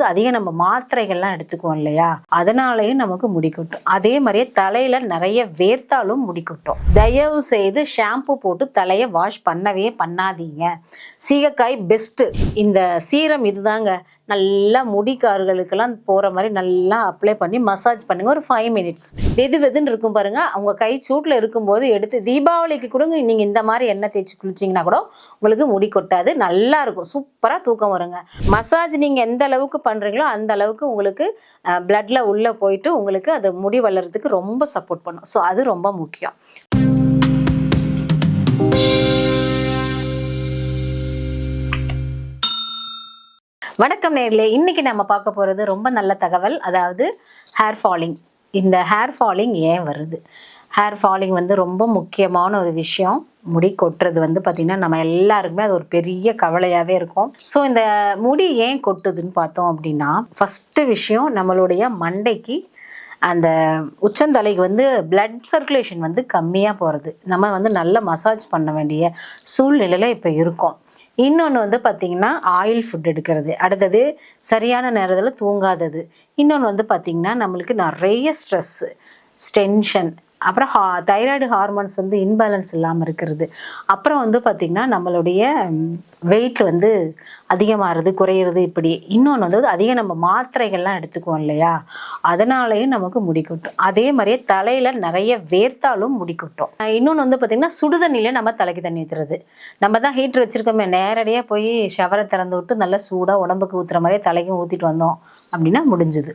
போது அதிக நம்ம மாத்திரைகள்லாம் எடுத்துக்குவோம் இல்லையா? அதனாலயும் நமக்கு முடி கொட்டும். அதே மாதிரியே தலையில நிறைய வேர்த்தாலும் முடி கொட்டும். தயவு செய்து ஷாம்பு போட்டு தலையை வாஷ் பண்ணவே பண்ணாதீங்க. சீகக்காய் பெஸ்ட்டு இந்த சீரம் இதுதாங்க. நல்லா முடிக்கார்களுக்கெல்லாம் போகிற மாதிரி நல்லா அப்ளை பண்ணி மசாஜ் பண்ணுங்கள் ஒரு ஃபைவ் மினிட்ஸ் வெது வெதுன்னு இருக்கும் பாருங்கள் அவங்க கை சூட்டில் இருக்கும்போது எடுத்து தீபாவளிக்கு கூட நீங்கள் இந்த மாதிரி எண்ணெய் தேய்ச்சி குளிச்சிங்கன்னா கூட உங்களுக்கு முடி கொட்டாது. நல்லா இருக்கும். சூப்பராக தூக்கம் வருங்க. மசாஜ் நீங்கள் எந்த அளவுக்கு பண்ணுறீங்களோ அந்த அளவுக்கு உங்களுக்கு பிளட்டில் உள்ளே போயிட்டு உங்களுக்கு அது முடி வளர்றதுக்கு ரொம்ப சப்போர்ட் பண்ணும். ஸோ அது ரொம்ப முக்கியம். வணக்கம் நேர்களே. இன்னைக்கு நம்ம பார்க்க போகிறது ரொம்ப நல்ல தகவல். அதாவது ஹேர் ஃபாலிங் இந்த ஹேர் ஃபாலிங் ஏன் வருது? ஹேர் ஃபாலிங் வந்து ரொம்ப முக்கியமான ஒரு விஷயம். முடி கொட்டுறது வந்து பார்த்திங்கன்னா நம்ம எல்லாருக்குமே அது ஒரு பெரிய கவலையாகவே இருக்கும். ஸோ இந்த முடி ஏன் கொட்டுதுன்னு பார்த்தோம் அப்படின்னா ஃபஸ்ட்டு விஷயம் நம்மளுடைய மண்டைக்கு அந்த உச்சந்தலைக்கு வந்து பிளட் சர்க்குலேஷன் வந்து கம்மியாக போகிறது நம்ம வந்து நல்ல மசாஜ் பண்ண வேண்டிய சூழ்நிலையில் இப்போ இருக்கோம். இன்னொன்று வந்து பார்த்திங்கன்னா ஆயில் ஃபுட் எடுக்கிறது. அடுத்தது சரியான நேரத்தில் தூங்காதது. இன்னொன்று வந்து பார்த்திங்கன்னா நம்மளுக்கு நிறைய ஸ்ட்ரெஸ்ஸு டென்ஷன் அப்புறம் ஹா தைராய்டு ஹார்மோன்ஸ் வந்து இன்பேலன்ஸ் இல்லாமல் இருக்கிறது. அப்புறம் வந்து பார்த்திங்கன்னா நம்மளுடைய வெயிட் வந்து அதிகமாகிறது குறையிறது இப்படி. இன்னொன்று வந்து அதிக நம்ம மாத்திரைகள்லாம் எடுத்துக்குவோம் இல்லையா? அதனாலையும் நமக்கு முடிக்கட்டும் அதே மாதிரியே தலையில் நிறைய வேர்த்தாலும் முடிக்கட்டும் இன்னொன்று வந்து பார்த்திங்கன்னா சுடுதண்ணியில் நம்ம தலைக்கு தண்ணி ஊற்றுறது நம்ம தான் ஹீட்டர் வச்சுருக்கோமே நேரடியாக போய் ஷவரை திறந்து விட்டு நல்லா சூடாக உடம்புக்கு ஊற்றுற மாதிரியே தலைக்கும் ஊற்றிட்டு வந்தோம் அப்படின்னா முடிஞ்சுது.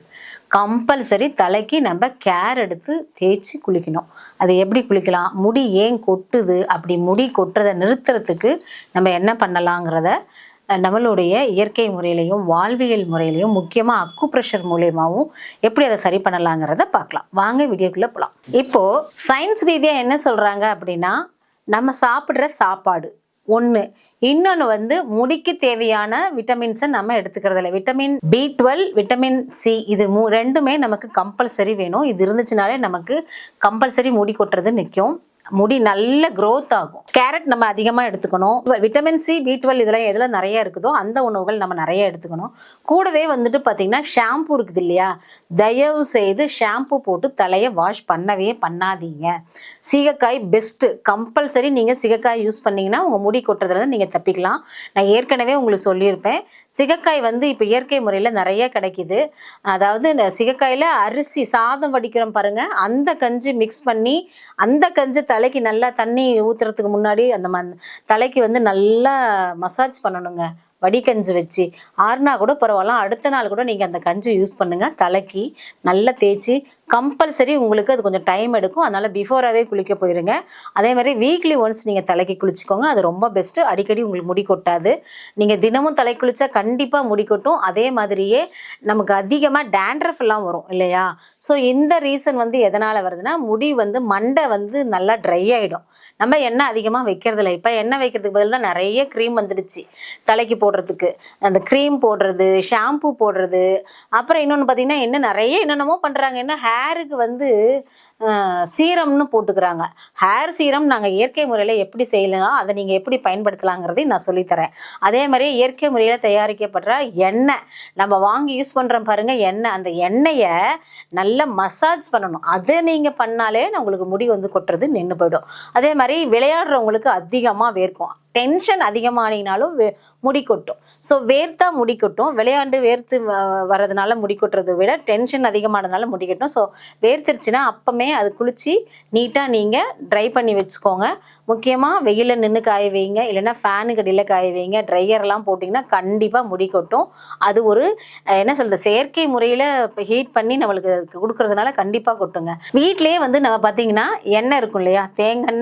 கம்பல்சரி தலைக்கு நம்ம கேர் எடுத்து தேய்ச்சி குளிக்கணும். அது எப்படி குளிக்கலாம்? முடி ஏன் கொட்டுது? அப்படி முடி கொட்டுறதை நிறுத்துறதுக்கு நம்ம என்ன பண்ணலாங்கிறத நம்மளுடைய இயற்கை முறையிலையும் வாழ்வியல் முறையிலையும் முக்கியமாக அக்கு ப்ரெஷர் மூலியமாகவும் எப்படி அதை சரி பண்ணலாங்கிறத பார்க்கலாம். வாங்க வீடியோக்குள்ளே போகலாம் இப்போது சயின்ஸ் ரீதியாக என்ன சொல்கிறாங்க அப்படின்னா நம்ம சாப்பிட்ற சாப்பாடு. ஒன்று இன்னொன்று வந்து முடிக்கு தேவையான விட்டமின்ஸை நம்ம எடுத்துக்கிறது இல்லை. Vitamin B twelve vitamin C இது மூ ரெண்டுமே நமக்கு கம்பல்சரி வேணும். இது இருந்துச்சுனாலே நமக்கு கம்பல்சரி முடி கொட்டுறது நிற்கும் முடி நல்ல க்ரோத் ஆகும். கேரட் நம்ம அதிகமாக எடுத்துக்கணும். விட்டமின் சி பி டுவெல் இதெல்லாம் எதில் நிறைய இருக்குதோ அந்த உணவுகள் நம்ம நிறைய எடுத்துக்கணும். கூடவே வந்துட்டு பார்த்தீங்கன்னா ஷாம்பு இருக்குது இல்லையா? தயவு செய்து ஷாம்பு போட்டு தலையை வாஷ் பண்ணவே பண்ணாதீங்க. சீகக்காய் பெஸ்ட்டு கம்பல்சரி நீங்கள் சிகக்காய் யூஸ் பண்ணிங்கன்னா உங்கள் முடி கொட்டுறதுல நீங்கள் தப்பிக்கலாம். நான் ஏற்கனவே உங்களுக்கு சொல்லியிருப்பேன். சிகக்காய் வந்து இப்போ இயற்கை முறையில் நிறைய கிடைக்குது. அதாவது இந்த சிகக்காயில் அரிசி சாதம் வடிக்கிறோம் பாருங்கள் அந்த கஞ்சி மிக்ஸ் பண்ணி அந்த கஞ்சி தலைக்கு நல்லா தண்ணி ஊற்றுறதுக்கு முன்னாடி அந்த ம தலைக்கு வந்து நல்லா மசாஜ் பண்ணணுங்க. வடிகஞ்சி வச்சு. ஆறுனா கூட பரவாயில்ல. அடுத்த நாள் கூட நீங்கள் அந்த கஞ்சி யூஸ் பண்ணுங்கள் தலைக்கு நல்லா தேய்ச்சி கம்பல்சரி உங்களுக்கு அது கொஞ்சம் டைம் எடுக்கும். அதனால் பிஃபோராகவே குளிக்க போயிருங்க. அதே மாதிரி வீக்லி ஒன்ஸ் நீங்கள் தலைக்கு குளிச்சுக்கோங்க. அது ரொம்ப பெஸ்ட்டு அடிக்கடி உங்களுக்கு முடி கொட்டாது. நீங்கள் தினமும் தலை குளிச்சா கண்டிப்பாக முடி கொட்டும். அதே மாதிரியே நமக்கு அதிகமாக டேண்ட்ரஃப் எல்லாம் வரும் இல்லையா? ஸோ இந்த ரீசன் வந்து எதனால் வருதுன்னா முடி வந்து மண்டை வந்து நல்லா ட்ரை ஆகிடும் நம்ம எண்ணெய் அதிகமாக வைக்கிறதில்ல. இப்போ எண்ணெய் வைக்கிறதுக்கு பதில் தான் நிறைய க்ரீம் வந்துடுச்சு. தலைக்கு போடுறதுக்கு. அந்த க்ரீம் போடுறது ஷாம்பு போடுறது. அப்புறம் இன்னொன்று பார்த்தீங்கன்னா என்ன நிறைய என்னென்னமோ பண்ணுறாங்க என்ன ஹேருக்கு வந்து சீரம்னு போட்டுக்கிறாங்க. ஹேர் சீரம் நாங்கள் இயற்கை முறையில் எப்படி செய்யலாம் அதை நீங்கள் எப்படி பயன்படுத்தலாங்கிறதையும் நான் சொல்லித்தரேன். அதே மாதிரி இயற்கை முறையில் தயாரிக்கப்படுற எண்ணெய் நம்ம வாங்கி யூஸ் பண்ணுறோம் பாருங்கள் எண்ணெய். அந்த எண்ணெயை நல்லா மசாஜ் பண்ணணும். அதை நீங்கள் பண்ணாலே உங்களுக்கு முடி வந்து கொட்டுறது நின்று போயிடும். அதே மாதிரி விளையாடுறவங்களுக்கு அதிகமாக வேர்க்கும். டென்ஷன் அதிகமானினாலும் வே- முடி கொட்டும். ஸோ வேர்த்தா முடி கொட்டும். விளையாண்டு வேர்த்து வ- வர்றதுனால முடி கொட்டுறதை விட டென்ஷன் அதிகமானதுனால முடி கொட்டும். ஸோ வேர்த்துருச்சுன்னா அப்பமே அது குளிச்சு நீட்டாக நீங்கள் ட்ரை பண்ணி வச்சுக்கோங்க. முக்கியமாக வெயிலில் நின்று காய வைங்க. இல்லைன்னா ஃபேனுக்கு அடியில் காய வைங்க. ட்ரையர்லாம் போட்டிங்கன்னா கண்டிப்பாக முடி கொட்டும். அது ஒரு என்ன சொல்கிறது செயற்கை முறையில் இப்போ ஹீட் பண்ணி நம்மளுக்கு கொடுக்குறதுனால கொடுக்கறதுனால கண்டிப்பாக கொட்டுங்க. வீட்டிலேயே வந்து நம்ம பார்த்தீங்கன்னா எண்ணெய் இருக்கும் இல்லையா? தேங்காய்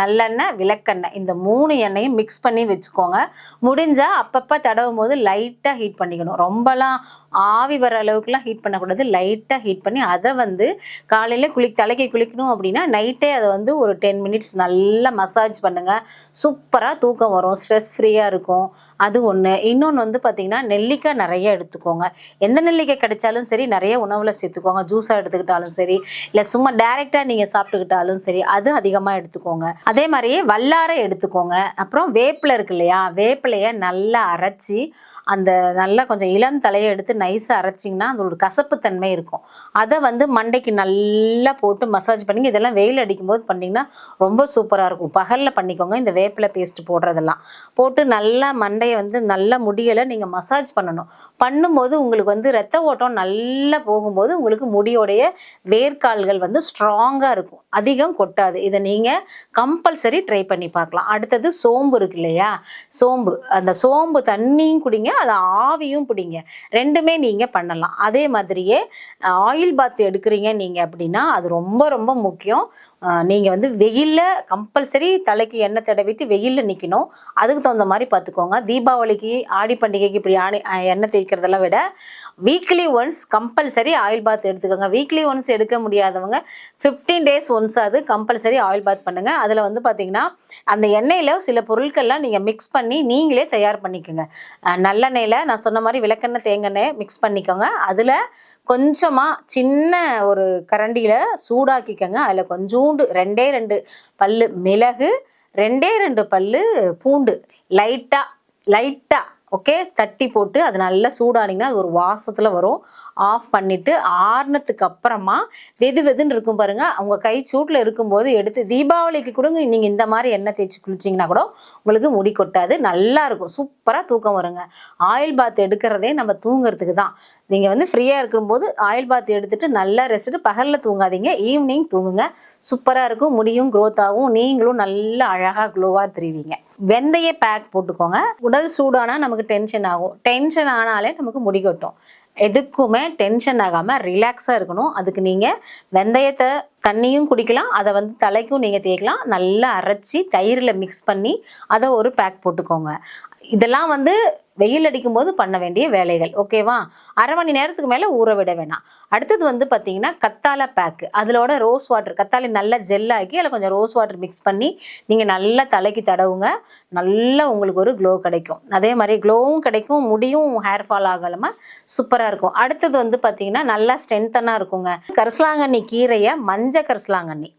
நல்லெண்ணெய் விளக்கெண்ணெய் இந்த மூணு எண்ணெயும் மிக்ஸ் பண்ணி வச்சுக்கோங்க. முடிஞ்சால் அப்பப்போ தடவும் போது லைட்டாக ஹீட் பண்ணிக்கணும். ரொம்பலாம் ஆவி வர அளவுக்குலாம் ஹீட் பண்ணக்கூடாது. லைட்டாக ஹீட் பண்ணி அதை வந்து காலையில் குளி தலைக்கு குளிக்கணும் அப்படின்னா நைட்டே அதை வந்து ஒரு டென் மினிட்ஸ் நல்லா மசாஜ் பண்ணுங்கள் சூப்பராக தூக்கம் வரும். ஸ்ட்ரெஸ் ஃப்ரீயாக இருக்கும். அது ஒன்று இன்னொன்று வந்து பார்த்திங்கன்னா நெல்லிக்காய் நிறைய எடுத்துக்கோங்க. எந்த நெல்லிக்காய் கிடைச்சாலும் சரி நிறைய உணவில் சேர்த்துக்கோங்க. ஜூஸாக எடுத்துக்கிட்டாலும் சரி இல்லை சும்மா டைரெக்டாக நீங்கள் சாப்பிட்டுக்கிட்டாலும் சரி அது அதிகமாக எடுத்துக்கோங்க. அதே மாதிரியே வல்லாரை எடுத்துக்கோங்க. அப்புறம் வேப்பிலை இருக்கு இல்லையா? வேப்பிலையை நல்லா அரைச்சி அந்த நல்லா கொஞ்சம் இளம் தலையை எடுத்து நைஸாக அரைச்சிங்கன்னா அதோட கசப்புத்தன்மை கசப்பு தன்மை இருக்கும். அதை வந்து மண்டைக்கு நல்லா போட்டு மசாஜ் பண்ணிங்க இதெல்லாம் வெயில் அடிக்கும் போது பண்ணிங்கன்னா ரொம்ப சூப்பராக இருக்கும். பகலில் பண்ணிக்கோங்க இந்த வேப்பிலை பேஸ்ட் போடுறதெல்லாம். போட்டு நல்லா மண்டையை வந்து நல்லா முடியலை நீங்கள் மசாஜ் பண்ணணும். பண்ணும்போது உங்களுக்கு வந்து ரத்த ஓட்டம் நல்லா போகும்போது உங்களுக்கு முடியோடைய வேர்க்கால்கள் வந்து ஸ்ட்ராங்காக இருக்கும். அதிகம் கொட்டாது. இதை நீங்கள் கம்பல்சரி ட்ரை பண்ணி பார்க்கலாம். அடுத்தது சோம்பு இருக்கு இல்லையா? சோம்பு. அந்த சோம்பு தண்ணியும் குடிங்க அது ஆவியும் பிடிங்க. ரெண்டுமே நீங்கள் பண்ணலாம். அதே மாதிரியே ஆயில் பாத் எடுக்கிறீங்க நீங்கள் அப்படின்னா அது ரொம்ப ரொம்ப ரொம்ப முக்கியம். நீங்கள் வந்து வெயிலில் கம்பல்சரி தலைக்கு எண்ணெய் தடவிட்டு வெயிலில் நிற்கணும் அதுக்கு தகுந்த மாதிரி பார்த்துக்கோங்க தீபாவளிக்கு ஆடி பண்டிகைக்கு இப்படி ஆணி எண்ணெய் தேய்க்கிறதெல்லாம் விட weekly once compulsory oil bath எடுத்துக்கோங்க. வீக்லி ஒன்ஸ் எடுக்க முடியாதவங்க ஃபிஃப்டீன் டேஸ் ஒன்ஸ் அது கம்பல்சரி ஆயில் பாத் பண்ணுங்கள் அதில் வந்து பார்த்தீங்கன்னா அந்த எண்ணெயில் சில பொருட்கள்லாம் நீங்கள் மிக்ஸ் பண்ணி நீங்களே தயார் பண்ணிக்கோங்க. நல்லெண்ணெயில் நான் சொன்ன மாதிரி விளக்கெண்ணெய் தேங்காய் மிக்ஸ் பண்ணிக்கோங்க. அதில் கொஞ்சமாக சின்ன ஒரு கரண்டியில் சூடாக்கிக்கோங்க. அதில் கொஞ்சோண்டு ரெண்டே ரெண்டு பல்லு மிளகு ரெண்டே ரெண்டு பல்லு பூண்டு. லைட்டாக லைட்டாக ஓகே தட்டி போட்டு அது நல்லா சூடானிங்கன்னா அது ஒரு வாசத்தில் வரும். ஆஃப் பண்ணிவிட்டு ஆறுனதுக்கு அப்புறமா வெது வெதுன்னு இருக்கும் பாருங்க. அவங்க கை சூட்டில் இருக்கும்போது எடுத்து தீபாவளிக்கு கூட நீங்கள் இந்த மாதிரி எண்ணெய் தேய்ச்சி குளிச்சிங்கன்னா கூட உங்களுக்கு முடி கொட்டாது. நல்லா இருக்கும். சூப்பராக தூக்கம் வருங்க. ஆயில் பாத் எடுக்கிறதே நம்ம தூங்குறதுக்கு தான். நீங்கள் வந்து ஃப்ரீயாக இருக்கும்போது ஆயில் பாத் எடுத்துட்டு நல்லா ரெஸ்ட்டு பகலில் தூங்காதீங்க. ஈவினிங் தூங்குங்க. சூப்பராக இருக்கும். முடியும் க்ரோத் ஆகும். நீங்களும் நல்லா அழகாக க்ளோவாக தெரிவிங்க. வெந்தய பேக் போட்டுக்கோங்க. உடல் சூடானா நமக்கு டென்ஷன் ஆகும். டென்ஷன் ஆனாலே நமக்கு முடி கொட்டும். எதுக்குமே டென்ஷன் ஆகாமல் ரிலாக்ஸாக இருக்கணும். அதுக்கு நீங்கள் வெந்தயத்தை தண்ணியும் குடிக்கலாம். அதை வந்து தலைக்கும் நீங்கள் தேய்க்கலாம். நல்லா அரைச்சி தயிரில் மிக்ஸ் பண்ணி அதை ஒரு பேக் போட்டுக்கோங்க. இதெல்லாம் வந்து வெயில் அடிக்கும் போது பண்ண வேண்டிய வேலைகள் ஓகேவா? அரை மணி நேரத்துக்கு மேலே ஊற விட வேணாம். அடுத்தது வந்து பார்த்தீங்கன்னா கத்தாழை பேக்கு அதிலோட ரோஸ் வாட்டர் கத்தாழை நல்லா ஜெல்லாக்கி அதில் கொஞ்சம் ரோஸ் வாட்டர் மிக்ஸ் பண்ணி நீங்கள் நல்லா தலைக்கு தடவுங்க. நல்லா உங்களுக்கு ஒரு க்ளோ கிடைக்கும். அதே மாதிரி க்ளோவும் கிடைக்கும் முடியும் ஹேர் ஃபால் ஆகலாமல் சூப்பராக இருக்கும். அடுத்தது வந்து பார்த்தீங்கன்னா நல்லா ஸ்ட்ரென்த்தனாக இருக்குங்க. கரிசலாங்கண்ணி கீரையை மஞ்சள் கரிசலாங்கண்ணி.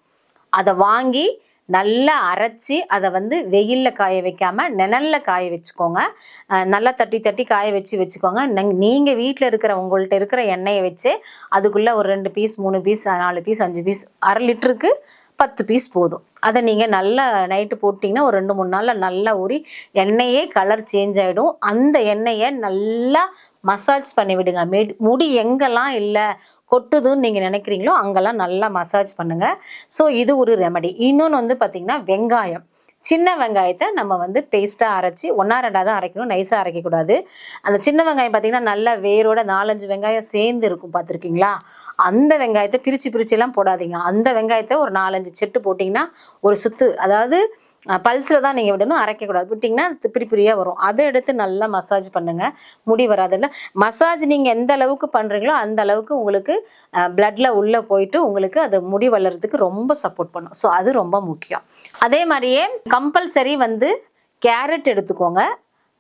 அதை வாங்கி நல்லா அரைச்சி அதை வந்து வெயிலில் காய வைக்காம நிழலில் காய வச்சுக்கோங்க. நல்லா தட்டி தட்டி காய வச்சு வச்சுக்கோங்க. நங்- வீட்டில் இருக்கிற உங்கள்கிட்ட இருக்கிற எண்ணெயை வச்சு அதுக்குள்ளே ஒரு ரெண்டு பீஸ் மூணு பீஸ் நாலு பீஸ் அஞ்சு பீஸ் அரை லிட்டருக்கு பத்து பீஸ் போதும். அதை நீங்கள் நல்லா நைட்டு போட்டிங்கன்னா ஒரு ரெண்டு மூணு நாளில் நல்லா ஊறி எண்ணெயே கலர் சேஞ்ச் ஆகிடும் அந்த எண்ணெயை நல்லா மசாஜ் பண்ணி விடுங்க. மெடி முடி எங்கெல்லாம் இல்லை கொட்டுதுன்னு நீங்கள் நினைக்கிறீங்களோ அங்கெல்லாம் நல்லா மசாஜ் பண்ணுங்கள் ஸோ இது ஒரு ரெமடி இன்னொன்று வந்து பார்த்திங்கன்னா வெங்காயம். சின்ன வெங்காயத்தை நம்ம வந்து பேஸ்ட்டாக அரைச்சி ஒன்றா ரெண்டாக தான் அரைக்கணும் நைஸாக அரைக்கக்கூடாது அந்த சின்ன வெங்காயம் பார்த்திங்கன்னா நல்லா வேரோட நாலஞ்சு வெங்காயம் சேர்ந்து இருக்கும் பார்த்துருக்கீங்களா அந்த வெங்காயத்தை பிரித்து பிரிச்சுலாம் போடாதீங்க. அந்த வெங்காயத்தை ஒரு நாலஞ்சு செட்டு போட்டிங்கன்னா ஒரு சுத்து அதாவது பல்ஸில் தான் நீங்கள் விடணும் அரைக்கக்கூடாது. விட்டிங்கன்னா அது பிரி பிரியாக வரும். அதை எடுத்து நல்லா மசாஜ் பண்ணுங்கள் முடி வராதில்ல. மசாஜ் நீங்கள் எந்த அளவுக்கு பண்ணுறீங்களோ அந்த அளவுக்கு உங்களுக்கு பிளட்டில் உள்ளே போயிட்டு உங்களுக்கு அது முடி வளர்கிறதுக்கு ரொம்ப சப்போர்ட் பண்ணும். ஸோ அது ரொம்ப முக்கியம். அதே மாதிரியே கம்பல்சரி வந்து கேரட் எடுத்துக்கோங்க.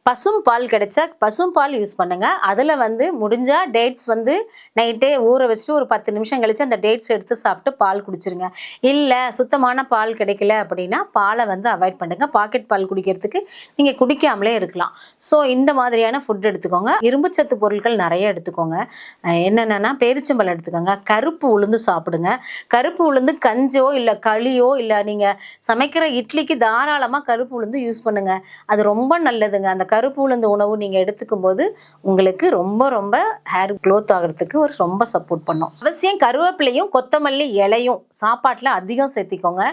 பசும் பால் கிடைச்சா பசும் பால் யூஸ் பண்ணுங்க. அதில் வந்து முடிஞ்சா டேட்ஸ் வந்து நைட்டே ஊற வச்சுட்டு ஒரு பத்து நிமிஷம் கழிச்சு அந்த டேட்ஸ் எடுத்து சாப்பிட்டு பால் குடிச்சிருங்க. இல்லை சுத்தமான பால் கிடைக்கல அப்படின்னா பாலை வந்து அவாய்ட் பண்ணுங்க. பாக்கெட் பால் குடிக்கிறதுக்கு நீங்கள் குடிக்காமலே இருக்கலாம். ஸோ இந்த மாதிரியான ஃபுட் எடுத்துக்கோங்க. இரும்புச்சத்து பொருட்கள் நிறைய எடுத்துக்கோங்க. என்னென்னா என்னென்னன்னா பேரிச்சம்பழம் எடுத்துக்கோங்க. கருப்பு உளுந்து சாப்பிடுங்க. கருப்பு உளுந்து கஞ்சோ இல்லை களியோ இல்லை நீங்கள் சமைக்கிற இட்லிக்கு தாராளமாக கருப்பு உளுந்து யூஸ் பண்ணுங்க. அது ரொம்ப நல்லதுங்க. அந்த கருப்பு உளுந்து உணவு நீங்கள் எடுத்துக்கும் போது உங்களுக்கு ரொம்ப ரொம்ப ஹேர் க்ளோத் ஆகிறதுக்கு ஒரு ரொம்ப சப்போர்ட் பண்ணும். அவசியம் கருவேப்பிலையும் கொத்தமல்லி இலையும் சாப்பாட்டில் அதிகம் சேர்த்திக்கோங்க.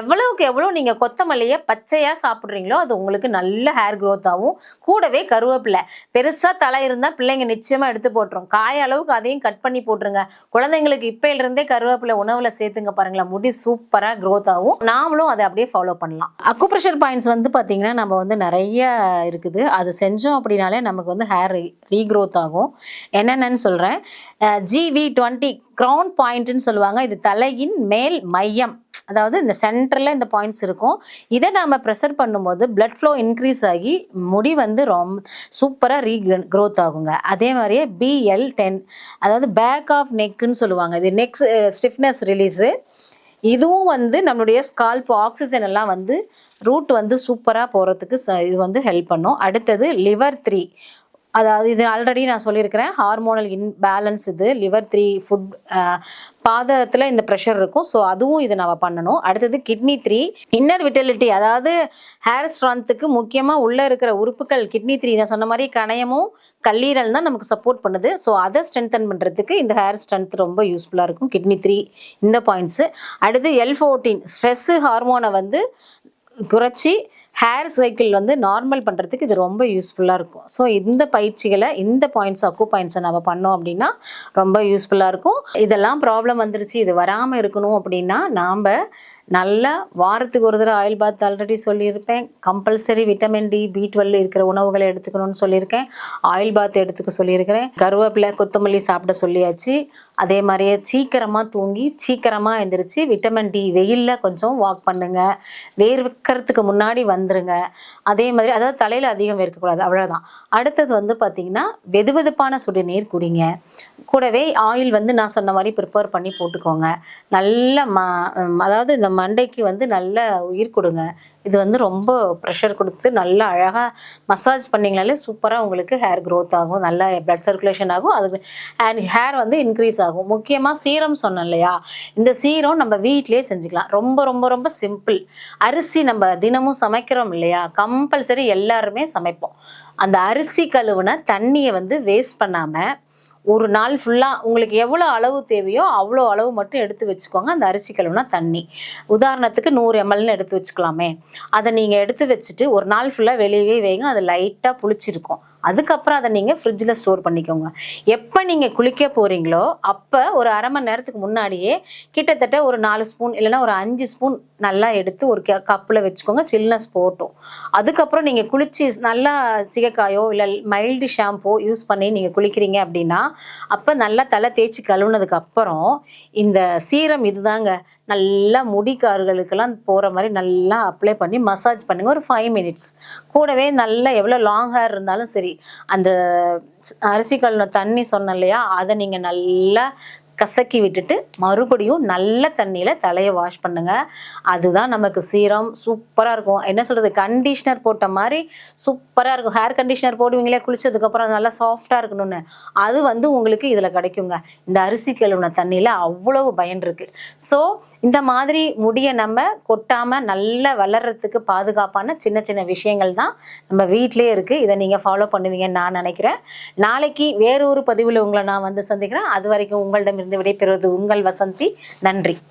எவ்வளவுக்கு எவ்வளோ நீங்கள் கொத்தமல்லியை பச்சையாக சாப்பிட்றீங்களோ அது உங்களுக்கு நல்ல ஹேர் க்ரோத் ஆகும். கூடவே கருவேப்பிலை. பெருசாக தலை இருந்தால் பிள்ளைங்க நிச்சயமாக எடுத்து போட்டுரும். காய அளவுக்கு அதையும் கட் பண்ணி போட்டுருங்க. குழந்தைங்களுக்கு இப்பையிலிருந்தே கருவேப்பிலை உணவில் சேர்த்துங்க பாருங்களேன். முடி சூப்பராக க்ரோத் ஆகும். நாமளும் அதை அப்படியே ஃபாலோ பண்ணலாம். அக்குப்ரெஷர் பாயிண்ட்ஸ் வந்து பார்த்தீங்கன்னா நம்ம வந்து நிறைய இருக்குது. அது செஞ்சோம் அப்படின்னாலே நமக்கு வந்து ஹேர் ரீக்ரோத் ஆகும். என்னென்னு சொல்கிறேன் ஜிவி டுவெண்ட்டி க்ரௌன் பாயிண்ட்னு சொல்லுவாங்க. இது தலையின் மேல் மையம். அதாவது இந்த சென்டரில் இந்த பாயிண்ட்ஸ் இருக்கும். இதை நாம் ப்ரெஷர் பண்ணும்போது பிளட் ஃப்ளோ இன்க்ரீஸ் ஆகி முடி வந்து ரொம்ப சூப்பராக ரீ க்ரோத் ஆகுங்க. அதே மாதிரியே பிஎல் டென் அதாவது பேக் ஆஃப் நெக்குன்னு சொல்லுவாங்க. இது நெக்ஸ் ஸ்டிஃப்னஸ் ரிலீஸு இதுவும் வந்து நம்மளுடைய ஸ்கால்ப் ஆக்சிஜன் எல்லாம் வந்து ரூட் வந்து சூப்பராக போகிறதுக்கு இது வந்து ஹெல்ப் பண்ணும். அடுத்தது லிவர் த்ரீ அதாவது இது ஆல்ரெடி நான் சொல்லியிருக்கிறேன். ஹார்மோனல் இன்பேலன்ஸ் இது லிவர் த்ரீ ஃபுட் பாதத்தில் இந்த ப்ரெஷர் இருக்கும். ஸோ அதுவும் இது நம்ம பண்ணணும். அடுத்தது கிட்னி த்ரீ இன்னர் விட்டலிட்டி அதாவது ஹேர் ஸ்ட்ரென்த்துக்கு முக்கியமாக உள்ளே இருக்கிற உறுப்புகள் கிட்னி த்ரீ நான் சொன்ன மாதிரி கணையமும் கல்லீரல் தான் நமக்கு சப்போர்ட் பண்ணுது. ஸோ அதை ஸ்ட்ரென்தன் பண்ணுறதுக்கு இந்த ஹேர் ஸ்ட்ரென்த் ரொம்ப யூஸ்ஃபுல்லாக இருக்கும். கிட்னி த்ரீ இந்த பாயிண்ட்ஸு அடுத்து எல் ஃபோர்டீன் ஸ்ட்ரெஸ்ஸு ஹார்மோனை வந்து குறைச்சி ஹேர் சைக்கிள் வந்து நார்மல் பண்ணுறதுக்கு இது ரொம்ப யூஸ்ஃபுல்லாக இருக்கும். ஸோ இந்த பயிற்சிகளை இந்த பாயிண்ட்ஸ் அக்கு பாயிண்ட்ஸை நம்ம பண்ணோம் அப்படின்னா ரொம்ப யூஸ்ஃபுல்லாக இருக்கும். இதெல்லாம் ப்ராப்ளம் வந்துருச்சு இது வராமல் இருக்கணும் அப்படின்னா நாம் நல்லா வாரத்துக்கு ஒரு தடவை ஆயில் பாத் ஆல்ரெடி சொல்லியிருப்பேன். Compulsory vitamin D B twelve இருக்கிற உணவுகளை எடுத்துக்கணும்னு சொல்லியிருக்கேன். ஆயில் பாத் எடுத்துக்க சொல்லியிருக்கிறேன். கருவேப்பிலை கொத்தமல்லி சாப்பிட சொல்லியாச்சு. அதே மாதிரியே சீக்கிரமாக தூங்கி சீக்கிரமாக எழுந்திரிச்சு விட்டமின் டி வெயிலில் கொஞ்சம் வாக் பண்ணுங்க. வேர்க்கிறதுக்கு முன்னாடி வந்துருங்க. அதே மாதிரி அதாவது தலையில் அதிகம் வேர்க்கக்கூடாது அவ்வளோதான் அடுத்தது வந்து பார்த்திங்கன்னா வெது வெதுப்பான சுடுநீர் குடிங்க. கூடவே ஆயில் வந்து நான் சொன்ன மாதிரி ப்ரிப்பேர் பண்ணி போட்டுக்கோங்க. நல்ல ம அதாவது இந்த மண்டைக்கு வந்து நல்ல உயிர் கொடுங்க. இது வந்து ரொம்ப ப்ரெஷர் கொடுத்து நல்லா அழகாக மசாஜ் பண்ணிங்கனாலே சூப்பராக உங்களுக்கு ஹேர் க்ரோத் ஆகும். நல்லா பிளட் சர்க்குலேஷன் ஆகும். அது அண்ட் ஹேர் வந்து இன்க்ரீஸ் ஆகும். முக்கியமாக சீரம் சொன்னேன் இல்லையா? இந்த சீரம் நம்ம வீட்டிலே செஞ்சுக்கலாம். ரொம்ப ரொம்ப ரொம்ப சிம்பிள் அரிசி நம்ம தினமும் சமைக்கிறோம் இல்லையா? கம்பல்சரி எல்லாருமே சமைப்போம். அந்த அரிசி கழுவுன தண்ணியை வந்து வேஸ்ட் பண்ணாமல் ஒரு நாள் ஃபுல்லாக உங்களுக்கு எவ்வளோ அளவு தேவையோ அவ்வளோ அளவு மட்டும் எடுத்து வச்சுக்கோங்க. அந்த அரிசி கழுவுனா தண்ணி. உதாரணத்துக்கு நூறு எம்எல்னு எடுத்து வச்சுக்கலாமே. அதை நீங்கள் எடுத்து வச்சுட்டு ஒரு நாள் ஃபுல்லாக வெளியவே வைங்க. அது லைட்டாக புளிச்சிருக்கும். அதுக்கப்புறம் அதை நீங்கள் ஃப்ரிட்ஜில் ஸ்டோர் பண்ணிக்கோங்க. எப்போ நீங்கள் குளிக்க போகிறீங்களோ அப்போ ஒரு அரை மணி நேரத்துக்கு முன்னாடியே கிட்டத்தட்ட ஒரு நாலு ஸ்பூன் இல்லைன்னா ஒரு அஞ்சு ஸ்பூன் நல்லா எடுத்து ஒரு கப்பில் வச்சுக்கோங்க சில்னஸ் போட்டும். அதுக்கப்புறம் நீங்கள் குளித்து நல்லா சிகக்காயோ இல்லை மைல்டு ஷாம்போ யூஸ் பண்ணி நீங்கள் குளிக்கிறீங்க அப்படின்னா அப்போ நல்லா தலை தேய்ச்சி கழுவுனதுக்கு அப்புறம் இந்த சீரம் இதுதாங்க. நல்லா முடிக்கார்களுக்கெல்லாம் போகிற மாதிரி நல்லா அப்ளை பண்ணி மசாஜ் பண்ணுங்கள் ஒரு ஃபைவ் மினிட்ஸ் கூடவே நல்லா எவ்வளோ லாங் ஹேர் இருந்தாலும் சரி அந்த அரிசி கழுவின தண்ணி சொன்னேன் இல்லையா அதை நீங்கள் நல்லா கசக்கி விட்டுட்டு மறுபடியும் நல்ல தண்ணியில் தலையை வாஷ் பண்ணுங்கள் அதுதான் நமக்கு சீரம். சூப்பராக இருக்கும். என்ன சொல்கிறது கண்டிஷ்னர் போட்ட மாதிரி சூப்பராக இருக்கும். ஹேர் கண்டிஷ்னர் போடுவீங்களே குளிச்சதுக்கப்புறம் நல்லா சாஃப்டாக இருக்கணும்னு. அது வந்து உங்களுக்கு இதில் கிடைக்குங்க. இந்த அரிசி கழுவுன தண்ணியில் அவ்வளவு பயன் இருக்குது ஸோ இந்த மாதிரி முடியை நம்ம கொட்டாமல் நல்லா வளர்கிறதுக்கு பாதுகாப்பான சின்ன சின்ன விஷயங்கள் தான் நம்ம வீட்டிலே இருக்குது இதை நீங்கள் ஃபாலோ பண்ணுவீங்கன்னு நான் நினைக்கிறேன். நாளைக்கு வேறொரு பதிவில் உங்களை நான் வந்து சந்திக்கிறேன். அது வரைக்கும் உங்களிடமிருந்து விடைபெறுவது உங்கள் வசந்தி. நன்றி.